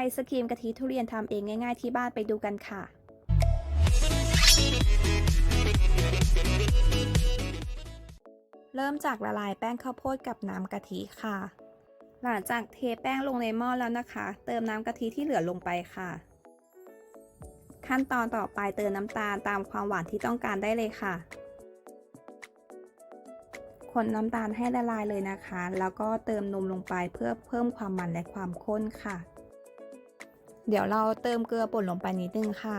ไอศครีมกะทิทุเรียนทำเองง่ายๆที่บ้านไปดูกันค่ะ เริ่มจากละลายแป้งข้าวโพดกับน้ำกะทิค่ะ หลังจากเทแป้งลงในหม้อแล้วนะคะ เติมน้ำกะทิที่เหลือลงไปค่ะ ขั้นตอนต่อไปเติมน้ำตาลตามความหวานที่ต้องการได้เลยค่ะ คนน้ำตาลให้ละลายเลยนะคะ แล้วก็เติมนมลงไปเพื่อเพิ่มความมันและความข้นค่ะ เดี๋ยวเราเติมเกลือป่นลงไปนิดนึงค่ะ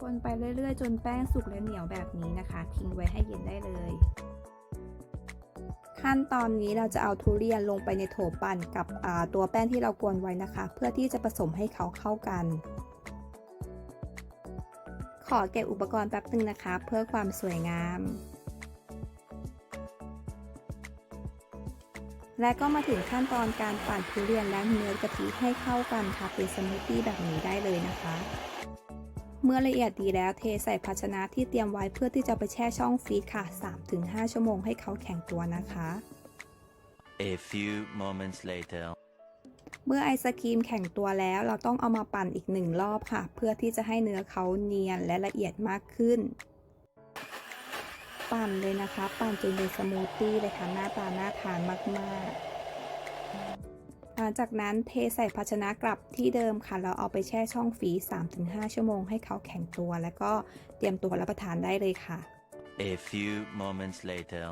คนไปเรื่อยๆ จนแป้งสุกและเหนียวแบบนี้นะคะ ทิ้งไว้ให้เย็นได้เลย ขั้นตอนนี้เราจะเอาทุเรียนลงไปในโถปั่นกับตัวแป้งที่เรากวนไว้นะคะ เพื่อที่จะผสมให้เขาเข้ากัน ขอเก็บอุปกรณ์แป๊บนึงนะคะ เพื่อความสวยงาม และก็มาถึงขั้นตอนการปั่นทุเรียนและเนื้อกะทิให้เข้ากันค่ะเป็นสมูทตี้แบบนี้ได้เลยนะคะ เมื่อละเอียดดีแล้วเทใส่ภาชนะที่เตรียมไว้เพื่อที่จะไปแช่ช่องฟรีซค่ะ 3-5 ชั่วโมงให้เขาแข็งตัวนะคะ A few moments later. เมื่อไอศครีมแข็งตัวแล้วเราต้องเอามาปั่นอีกหนึ่งรอบค่ะ เพื่อที่จะให้เนื้อเขาเนียนและละเอียดมากขึ้น ปั่นเลยนะคะ ปั่นจนเป็นสมูทตี้เลยค่ะหน้าตาน่าทานมากๆ หลังจากนั้นเทใส่ภาชนะกลับที่เดิมค่ะ เราเอาไปแช่ช่องฟรีซ3-5 ชั่วโมงให้เขาแข็งตัว แล้วก็เตรียมตัวรับประทานได้เลยค่ะ A few moments later.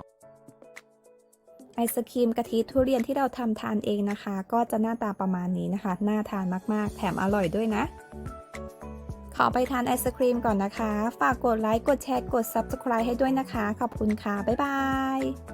ไอศครีมกะทิทุเรียนที่เราทำทานเองนะคะ ก็จะหน้าตาประมาณนี้นะคะ น่าทานมากๆ แถมอร่อยด้วยนะ ขอไปทานไอศครีมก่อนนะคะ ฝากกดไลค์ กดแชร์ กด Subscribe ให้ด้วยนะคะ ขอบคุณค่ะ บ๊ายบาย